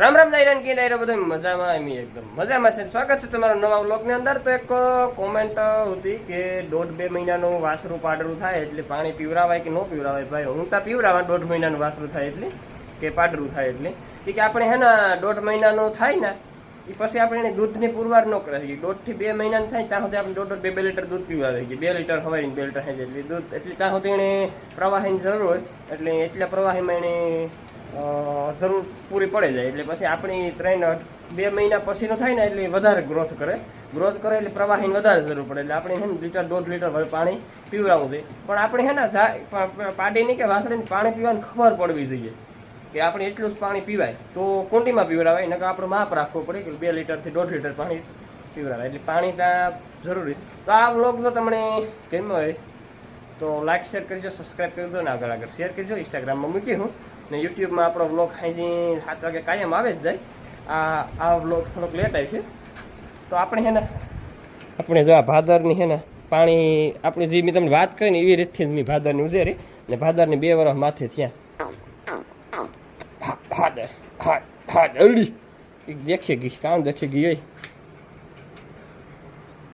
રામ રામ દાયરાન કે દાયરા બધું મજામાં, એમ એકદમ મજામાં છે. સ્વાગત છે તમારો નવા વ્લોગની અંદર. તો એક કોમેન્ટ હતી કે દોઢ બે મહિનાનું વાસરું પાડરું થાય એટલે પાણી પીવરાવાય કે ન પીવરાવાય? ભાઈ, હું તો પીવરાવા દોઢ મહિનાનું વાસરું થાય એટલે કે પાડરું થાય એટલે. કે આપણે હે ને, દોઢ મહિનાનું થાય ને એ પછી આપણે એને દૂધની પુરવાર ન કરાવીએ દોઢથી બે મહિનાનું થાય ત્યાં સુધી આપણે દોઢ બે બે લીટર દૂધ પીવા કે બે લીટર હવાઈને બે લીટર થાય એટલે દૂધ એટલે ત્યાં સુધી એને પ્રવાહીની જરૂર હોય એટલે એટલા પ્રવાહીમાં એને જરૂર પૂરી પડે જાય. એટલે પછી આપણી ત્રણ, બે મહિના પછીનો થાય ને એટલે વધારે ગ્રોથ કરે. ગ્રોથ કરે એટલે પ્રવાહીની વધારે જરૂર પડે. એટલે આપણે છે ને લીટર, દોઢ લીટર પાણી પીવડાવવું જોઈએ. પણ આપણે છે ને પાડીની કે વાસળીની પાણી પીવાની ખબર પડવી જોઈએ. કે આપણે એટલું જ પાણી પીવાય, તો કુંડીમાં પીવડાવાય, નકર આપણે માપ રાખવું પડે કે બે લીટરથી દોઢ લીટર પાણી પીવડાવાય. એટલે પાણી ત્યાં જરૂરી છે. તો આ વ્લોગ જો તમને ગમ્યો હોય, તો લાઈક શેર કરજો સબસ્ક્રાઈબ કરજો ને આગળ આગળ શેર કરજો. ઇન્સ્ટાગ્રામમાં મૂકી હું. ને યુટ્યુબમાં આપણો વ્લોગ ખાઈ સાત વાગે કાયમ આવે જ જાય. આ આ વ્લોગ થોડોક લેટ આવી છે. તો આપણે છે ને આપણે જો આ ભાદરની હે ને પાણી, આપણે જે મેં તમને વાત કરી ને એવી રીતથી મેં ભાદરની ઉજેરી. ને ભાદરની બે વર્ષ માથે થયા. ભાદર હા હા અલી એક દેખી ગઈ કામ દેખી ગઈ હોય